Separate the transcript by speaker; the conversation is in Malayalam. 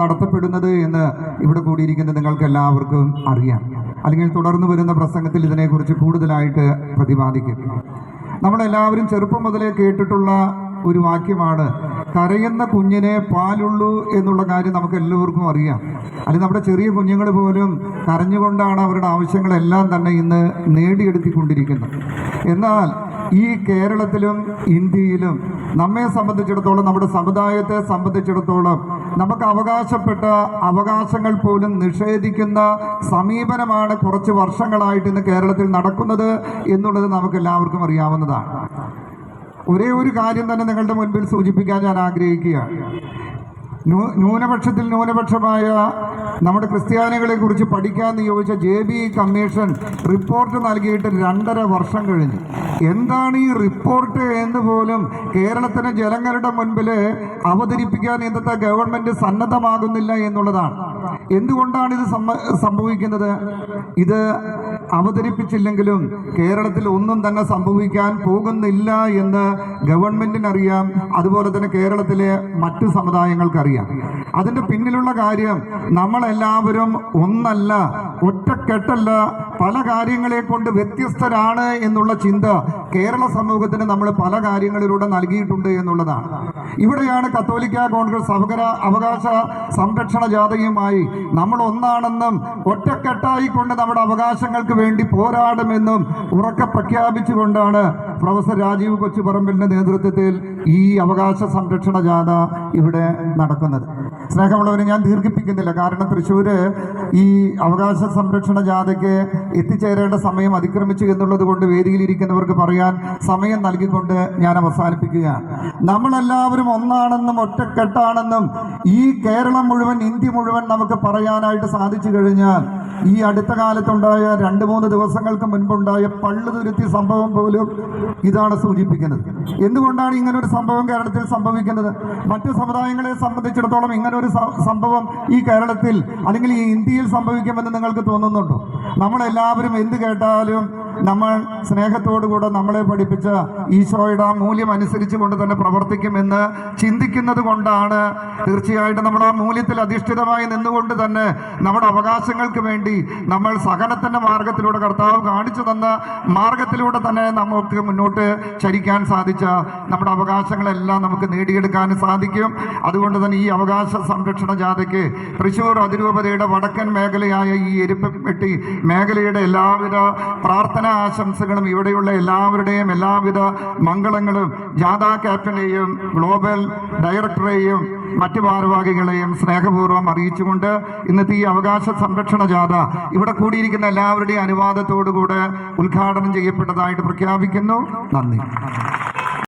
Speaker 1: നടത്തപ്പെടുന്നത് എന്ന് ഇവിടെ കൂടിയിരിക്കുന്ന നിങ്ങൾക്ക് എല്ലാവർക്കും അറിയാം. അല്ലെങ്കിൽ തുടർന്ന് വരുന്ന പ്രസംഗത്തിൽ ഇതിനെക്കുറിച്ച് കൂടുതലായിട്ട് പ്രതിപാദിക്കും. നമ്മളെല്ലാവരും ചെറുപ്പം മുതലേ കേട്ടിട്ടുള്ള ഒരു വാക്യമാണ് കരയുന്ന കുഞ്ഞിനെ പാലുള്ളൂ എന്നുള്ള കാര്യം നമുക്ക് എല്ലാവർക്കും അറിയാം. അല്ലെങ്കിൽ നമ്മുടെ ചെറിയ കുഞ്ഞുങ്ങൾ പോലും കരഞ്ഞുകൊണ്ടാണ് അവരുടെ ആവശ്യങ്ങളെല്ലാം തന്നെ ഇന്ന് നേടിയെടുത്തിക്കൊണ്ടിരിക്കുന്നത്. എന്നാൽ ഈ കേരളത്തിലും ഇന്ത്യയിലും നമ്മെ സംബന്ധിച്ചിടത്തോളം നമ്മുടെ സമുദായത്തെ സംബന്ധിച്ചിടത്തോളം നമുക്ക് അവകാശപ്പെട്ട അവകാശങ്ങൾ പോലും നിഷേധിക്കുന്ന സമീപനമാണ് കുറച്ച് വർഷങ്ങളായിട്ട് ഇന്ന് കേരളത്തിൽ നടക്കുന്നത് എന്നുള്ളത് നമുക്ക് എല്ലാവർക്കും അറിയാവുന്നതാണ്. ഒരേ ഒരു കാര്യം തന്നെ നിങ്ങളുടെ മുൻപിൽ സൂചിപ്പിക്കാൻ ഞാൻ ആഗ്രഹിക്കുകയാണ്. ന്യൂ- ന്യൂനപക്ഷത്തിൽ ന്യൂനപക്ഷമായ നമ്മുടെ ക്രിസ്ത്യാനികളെ കുറിച്ച് പഠിക്കാൻ നിയോഗിച്ച ജെ ബി കമ്മീഷൻ റിപ്പോർട്ട് നൽകിയിട്ട് രണ്ടര വർഷം കഴിഞ്ഞു. എന്താണ് ഈ റിപ്പോർട്ട് എന്ന് പോലും കേരളത്തിലെ ജനങ്ങളുടെ മുൻപിൽ അവതരിപ്പിക്കാൻ ഇന്നത്തെ ഗവൺമെന്റ് സന്നദ്ധമാകുന്നില്ല എന്നുള്ളതാണ്. എന്തുകൊണ്ടാണ് ഇത് സംഭവിക്കുന്നത്? ഇത് അവതരിപ്പിച്ചില്ലെങ്കിലും കേരളത്തിൽ ഒന്നും തന്നെ സംഭവിക്കാൻ പോകുന്നില്ല എന്ന് ഗവൺമെന്റിനറിയാം. അതുപോലെ തന്നെ കേരളത്തിലെ മറ്റു സമുദായങ്ങൾക്കറിയാം. അതിന്റെ പിന്നിലുള്ള കാര്യം നമ്മളെല്ലാവരും ഒന്നല്ല ഒറ്റക്കെട്ടല്ല പല കാര്യങ്ങളെ കൊണ്ട് വ്യത്യസ്തരാണ് എന്നുള്ള ചിന്ത കേരള സമൂഹത്തിന് നമ്മൾ പല കാര്യങ്ങളിലൂടെ നൽകിയിട്ടുണ്ട് എന്നുള്ളതാണ്. ഇവിടെയാണ് കത്തോലിക്ക കോൺഗ്രസ് അവകര അവകാശ സംരക്ഷണ ജാഥയുമായി നമ്മൾ ഒന്നാണെന്നും ഒറ്റക്കെട്ടായി കൊണ്ട് നമ്മുടെ അവകാശങ്ങൾക്ക് വേണ്ടി പോരാടുമെന്നും ഉറക്കെ പ്രഖ്യാപിച്ചുകൊണ്ടാണ് പ്രൊഫസർ രാജീവ് കൊച്ചുപറമ്പിലിന്റെ നേതൃത്വത്തിൽ ഈ അവകാശ സംരക്ഷണ ജാഥ ഇവിടെ നടക്കുന്നത്. സ്നേഹമുള്ളവരെ ഞാൻ ദീർഘിപ്പിക്കുന്നില്ല. കാരണം തൃശ്ശൂര് ഈ അവകാശ സംരക്ഷണ ജാഥയ്ക്ക് എത്തിച്ചേരേണ്ട സമയം അതിക്രമിച്ചു എന്നുള്ളത് കൊണ്ട് വേദിയിലിരിക്കുന്നവർക്ക് പറയാൻ സമയം നൽകിക്കൊണ്ട് ഞാൻ അവസാനിപ്പിക്കുകയാണ്. നമ്മളെല്ലാവരും ഒന്നാണെന്നും ഒറ്റക്കെട്ടാണെന്നും ഈ കേരളം മുഴുവൻ ഇന്ത്യ മുഴുവൻ നമുക്ക് പറയാനായിട്ട് സാധിച്ചു കഴിഞ്ഞാൽ ഈ അടുത്ത കാലത്തുണ്ടായ രണ്ട് മൂന്ന് ദിവസങ്ങൾക്ക് മുൻപുണ്ടായ പള്ളുതുരുത്തി സംഭവം പോലും ഇതാണ് സൂചിപ്പിക്കുന്നത്. എന്തുകൊണ്ടാണ് ഇങ്ങനൊരു സംഭവം കേരളത്തിൽ സംഭവിക്കുന്നത്? മറ്റു സമുദായങ്ങളെ സംബന്ധിച്ചിടത്തോളം ഇങ്ങനൊരു സംഭവം ഈ കേരളത്തിൽ അല്ലെങ്കിൽ ഈ ഇന്ത്യയിൽ സംഭവിക്കുമെന്ന് നിങ്ങൾക്ക് തോന്നുന്നുണ്ടോ? നമ്മളെല്ലാവരും എന്ത് കേട്ടാലും നമ്മൾ സ്നേഹത്തോടുകൂടെ നമ്മളെ പഠിപ്പിച്ച ഈശോയുടെ ആ മൂല്യം അനുസരിച്ച് കൊണ്ട് തന്നെ പ്രവർത്തിക്കുമെന്ന് ചിന്തിക്കുന്നത് കൊണ്ടാണ് തീർച്ചയായിട്ടും നമ്മൾ ആ മൂല്യത്തിൽ അധിഷ്ഠിതമായി നിന്നുകൊണ്ട് തന്നെ നമ്മുടെ അവകാശങ്ങൾക്ക് വേണ്ടി നമ്മൾ സഹനത്തിന്റെ മാർഗത്തിലൂടെ കർത്താവ് കാണിച്ചു തന്ന മാർഗത്തിലൂടെ തന്നെ നമുക്ക് മുന്നോട്ട് ചരിക്കാൻ സാധിച്ച നമ്മുടെ അവകാശങ്ങളെല്ലാം നമുക്ക് നേടിയെടുക്കാൻ സാധിക്കും. അതുകൊണ്ട് തന്നെ ഈ അവകാശ സംരക്ഷണ ജാഥയ്ക്ക് തൃശ്ശൂർ അതിരൂപതയുടെ വടക്കൻ മേഖലയായ ഈ എരുപ്പപ്പെട്ടി മേഖലയുടെ എല്ലാവിധ പ്രാർത്ഥനാ ആശംസകളും ഇവിടെയുള്ള എല്ലാവരുടെയും എല്ലാവിധ മംഗളങ്ങളും ജാഥാ ക്യാപ്റ്റനെയും ഗ്ലോബൽ ഡയറക്ടറെയും മറ്റു ഭാരവാഹികളെയും സ്നേഹപൂർവം അറിയിച്ചുകൊണ്ട് ഇന്നത്തെ ഈ അവകാശ സംരക്ഷണ ജാഥ ഇവിടെ കൂടിയിരിക്കുന്ന എല്ലാവരുടെയും അനുവാദത്തോടുകൂടെ ഉദ്ഘാടനം ചെയ്യപ്പെട്ടതായിട്ട് പ്രഖ്യാപിക്കുന്നു. നന്ദി.